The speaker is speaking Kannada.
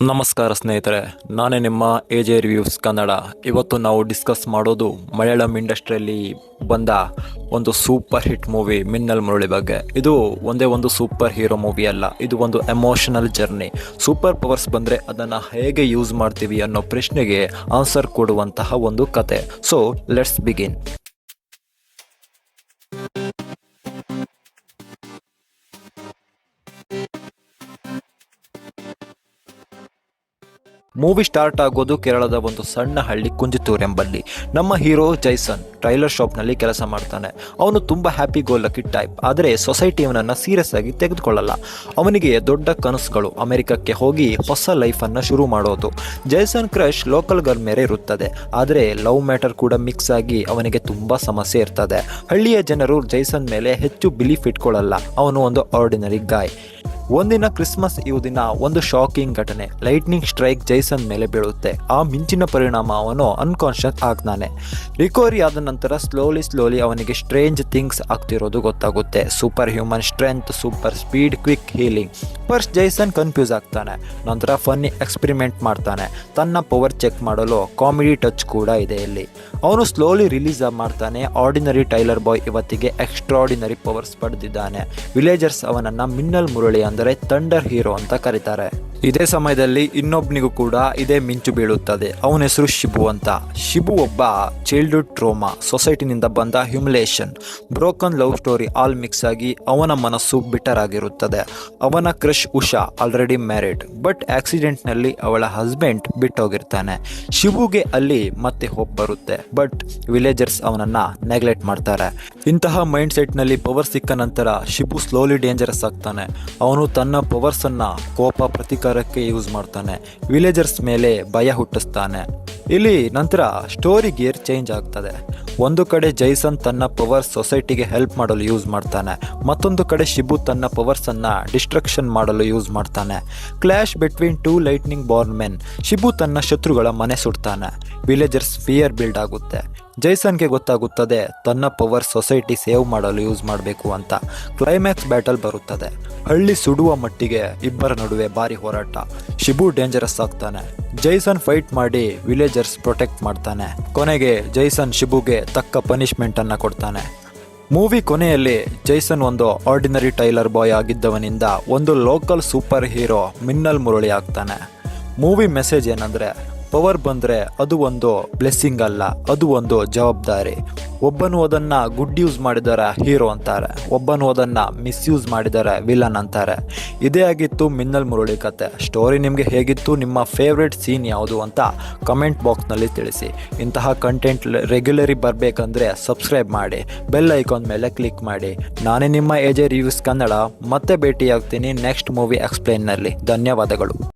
ನಮಸ್ಕಾರ ಸ್ನೇಹಿತರೆ, ನಾನೇ ನಿಮ್ಮ ಎ ಜೆ ರಿವ್ಯೂಸ್ ಕನ್ನಡ. ಇವತ್ತು ನಾವು ಡಿಸ್ಕಸ್ ಮಾಡೋದು ಮಲಯಾಳಂ ಇಂಡಸ್ಟ್ರಿಯಲ್ಲಿ ಬಂದ ಒಂದು super hit movie Minnal Murali ಬಗ್ಗೆ. ಇದು ಒಂದೇ ಒಂದು ಸೂಪರ್ ಹೀರೋ ಮೂವಿ ಅಲ್ಲ, ಇದು ಒಂದು ಎಮೋಷನಲ್ ಜರ್ನಿ ಸೂಪರ್ ಪವರ್ಸ್ ಬಂದರೆ ಅದನ್ನು ಹೇಗೆ ಯೂಸ್ ಮಾಡ್ತೀವಿ ಅನ್ನೋ ಪ್ರಶ್ನೆಗೆ ಆನ್ಸರ್ ಕೊಡುವಂತಹ ಒಂದು ಕತೆ. So let's begin movie start ಆಗೋದು ಕೇರಳದ ಒಂದು ಸಣ್ಣ ಹಳ್ಳಿ ಕುಂಜಿತೂರ್ ಎಂಬಲ್ಲಿ ನಮ್ಮ ಹೀರೋ ಜೈಸನ್ ಟ್ರೈಲರ್ ಶಾಪ್ನಲ್ಲಿ ಕೆಲಸ ಮಾಡ್ತಾನೆ. ಅವನು ತುಂಬ ಹ್ಯಾಪಿ ಗೋ ಲಕ್ಕಿ ಟೈಪ್. ಆದರೆ ಸೊಸೈಟಿ ಅವನನ್ನು ಸೀರಿಯಸ್ ಆಗಿ ತೆಗೆದುಕೊಳ್ಳಲ್ಲ. ಅವನಿಗೆ ದೊಡ್ಡ ಕನಸುಗಳು ಅಮೆರಿಕಕ್ಕೆ ಹೋಗಿ ಹೊಸ ಲೈಫನ್ನು ಶುರು ಮಾಡೋದು. ಜೈಸನ್ ಕ್ರಶ್ ಲೋಕಲ್ ಗರ್ಲ್ ಮೇಲೆ ಇರುತ್ತದೆ. ಆದರೆ ಲವ್ ಮ್ಯಾಟರ್ ಕೂಡ ಮಿಕ್ಸ್ ಆಗಿ ಅವನಿಗೆ ತುಂಬ ಸಮಸ್ಯೆ ಇರ್ತದೆ. ಹಳ್ಳಿಯ ಜನರು ಜೈಸನ್ ಮೇಲೆ ಹೆಚ್ಚು ಬಿಲೀಫ್ ಇಟ್ಕೊಳ್ಳಲ್ಲ. ಅವನು ಒಂದು ಆರ್ಡಿನರಿ ಗಾಯ್. ಒಂದಿನ ಕ್ರಿಸ್ಮಸ್ ಇವ್ ದಿನ ಒಂದು ಶಾಕಿಂಗ್ ಘಟನೆ. ಲೈಟ್ನಿಂಗ್ ಸ್ಟ್ರೈಕ್ ಜೈಸನ್ ಮೇಲೆ ಬೀಳುತ್ತೆ. ಆ ಮಿಂಚಿನ ಪರಿಣಾಮ ಅವನು ಅನ್ಕಾನ್ಷಿಯಸ್ ಆಗ್ತಾನೆ. ರಿಕವರಿ ಆದ ನಂತರ ಸ್ಲೋಲಿ ಸ್ಲೋಲಿ ಅವನಿಗೆ ಸ್ಟ್ರೇಂಜ್ ಥಿಂಗ್ಸ್ ಆಗ್ತಿರೋದು ಗೊತ್ತಾಗುತ್ತೆ. Super human strength super speed quick healing first Jaison confuse ಆಗ್ತಾನೆ. ನಂತರ ಫನ್ನಿ ಎಕ್ಸ್ಪೆರಿಮೆಂಟ್ ಮಾಡ್ತಾನೆ. ತನ್ನ ಪವರ್ ಚೆಕ್ ಮಾಡಲು ಕಾಮಿಡಿ ಟಚ್ ಕೂಡ ಇದೆ ಇಲ್ಲಿ. ಅವನು ಸ್ಲೋಲಿ ರಿಲೀಸ್ ಮಾಡ್ತಾನೆ. ಆರ್ಡಿನರಿ ಟೈಲರ್ ಬಾಯ್ ಇವತ್ತಿಗೆ ಎಕ್ಸ್ಟ್ರಾಡಿನರಿ ಪವರ್ಸ್ ಪಡೆದಿದ್ದಾನೆ. ವಿಲೇಜರ್ಸ್ ಅವನನ್ನ ಮಿನ್ನಲ್ ಮುರಳಿ ಅಂದರೆ ಥಂಡರ್ ಹೀರೋ ಅಂತ ಕರೀತಾರೆ. ಇದೇ ಸಮಯದಲ್ಲಿ ಇನ್ನೊಬ್ಬನಿಗೂ ಕೂಡ ಇದೇ ಮಿಂಚು ಬೀಳುತ್ತದೆ. ಅವನ ಹೆಸರು ಶಿಬು ಅಂತ. ಶಿಬು ಒಬ್ಬ ಚೈಲ್ಡ್ಹುಡ್ ಟ್ರೋಮಾ ಸೊಸೈಟಿನಿಂದ ಬಂದ humiliation broken love story all mix ಆಗಿ ಅವನ ಮನಸ್ಸು ಬಿಟರ್ ಆಗಿರುತ್ತದೆ ಅವನ crush Usha already married but ಆಕ್ಸಿಡೆಂಟ್ನಲ್ಲಿ ಅವಳ ಹಸ್ಬೆಂಡ್ ಬಿಟ್ಟೋಗಿರ್ತಾನೆ. ಶಿಬುಗೆ ಅಲ್ಲಿ ಮತ್ತೆ ಹೋಪ್ ಬರುತ್ತೆ ಬಟ್ ವಿಲೇಜರ್ಸ್ ಅವನನ್ನ ನೆಗ್ಲೆಕ್ಟ್ ಮಾಡ್ತಾರೆ. ಇಂತಹ ಮೈಂಡ್ ಸೆಟ್ನಲ್ಲಿ ಪವರ್ ಸಿಕ್ಕ ನಂತರ ಶಿಬು ಸ್ಲೋಲಿ ಡೇಂಜರಸ್ ಆಗ್ತಾನೆ. ಅವನು ತನ್ನ ಪವರ್ಸ್ ಕೋಪ ಕೋಪ ಪ್ರತಿಕಾರಕ್ಕೆ ಯೂಸ್ ಮಾಡ್ತಾನೆ. ವಿಲೇಜರ್ಸ್ ಮೇಲೆ ಭಯ ಹುಟ್ಟಿಸ್ತಾನೆ. ಇಲ್ಲಿ ನಂತರ ಸ್ಟೋರಿ ಗೇರ್ ಚೇಂಜ್ ಆಗ್ತದೆ. ಒಂದು ಕಡೆ ಜೈಸನ್ ತನ್ನ ಪವರ್ ಸೊಸೈಟಿಗೆ ಹೆಲ್ಪ್ ಮಾಡಲು ಯೂಸ್ ಮಾಡ್ತಾನೆ. ಮತ್ತೊಂದು ಕಡೆ ಶಿಬು ತನ್ನ ಪವರ್ಸ್ ಅನ್ನ ಡಿಸ್ಟ್ರಕ್ಷನ್ ಮಾಡಲು ಯೂಸ್ ಮಾಡ್ತಾನೆ. Clash between two lightning born men Shibu ತನ್ನ ಶತ್ರುಗಳ ಮನೆ ಸುಡ್ತಾನೆ. ವಿಲೇಜರ್ಸ್ ಫಿಯರ್ ಬಿಲ್ಡ್ ಆಗುತ್ತೆ. ಜೈಸನ್ಗೆ ಗೊತ್ತಾಗುತ್ತದೆ, ತನ್ನ ಪವರ್ ಸೊಸೈಟಿ ಸೇವ್ ಮಾಡಲು ಯೂಸ್ ಮಾಡಬೇಕು ಅಂತ. ಕ್ಲೈಮ್ಯಾಕ್ಸ್ ಬ್ಯಾಟಲ್ ಬರುತ್ತದೆ. ಹಳ್ಳಿ ಸುಡುವ ಮಟ್ಟಿಗೆ ಇಬ್ಬರ ನಡುವೆ ಭಾರಿ ಹೋರಾಟ. ಶಿಬು ಡೇಂಜರಸ್ ಆಗ್ತಾನೆ. ಜೈಸನ್ ಫೈಟ್ ಮಾಡಿ ವಿಲೇಜರ್ಸ್ ಪ್ರೊಟೆಕ್ಟ್ ಮಾಡ್ತಾನೆ. ಕೊನೆಗೆ ಜೈಸನ್ ಶಿಬುಗೆ ತಕ್ಕ ಪನಿಷ್ಮೆಂಟ್ ಅನ್ನ ಕೊಡ್ತಾನೆ. ಮೂವಿ ಕೊನೆಯಲ್ಲಿ ಜೈಸನ್ ಒಂದು ಆರ್ಡಿನರಿ ಟೈಲರ್ ಬಾಯ್ ಆಗಿದ್ದವನಿಂದ ಒಂದು local super hero Minnal Murali ಆಗ್ತಾನೆ. ಮೂವಿ ಮೆಸೇಜ್ ಏನಂದ್ರೆ ಪವರ್ ಬಂದರೆ ಅದು ಒಂದು ಬ್ಲೆಸ್ಸಿಂಗ್ ಅಲ್ಲ, ಅದು ಒಂದು ಜವಾಬ್ದಾರಿ. ಒಬ್ಬನು ಅದನ್ನು ಗುಡ್ ಯೂಸ್ ಮಾಡಿದರೆ ಹೀರೋ ಅಂತಾರೆ. ಒಬ್ಬನು ಅದನ್ನು ಮಿಸ್ಯೂಸ್ ಮಾಡಿದರೆ ವಿಲನ್ ಅಂತಾರೆ. ಇದೇ ಆಗಿತ್ತು ಮಿನ್ನಲ್ ಮುರಳಿ ಕತೆ. ಸ್ಟೋರಿ ನಿಮಗೆ ಹೇಗಿತ್ತು, ನಿಮ್ಮ ಫೇವ್ರೆಟ್ ಸೀನ್ ಯಾವುದು ಅಂತ ಕಮೆಂಟ್ ಬಾಕ್ಸ್ನಲ್ಲಿ ತಿಳಿಸಿ. ಇಂತಹ ಕಂಟೆಂಟ್ ರೆಗ್ಯುಲರಿ ಬರಬೇಕಂದ್ರೆ ಸಬ್ಸ್ಕ್ರೈಬ್ ಮಾಡಿ. ಬೆಲ್ ಐಕಾನ್ ಮೇಲೆ ಕ್ಲಿಕ್ ಮಾಡಿ. ನಾನೇ ನಿಮ್ಮ ಎಜೆ ರಿವ್ಯೂಸ್ ಕನ್ನಡ. ಮತ್ತೆ ಭೇಟಿಯಾಗ್ತೀನಿ ನೆಕ್ಸ್ಟ್ ಮೂವಿ ಎಕ್ಸ್ಪ್ಲೈನ್ನಲ್ಲಿ ಧನ್ಯವಾದಗಳು.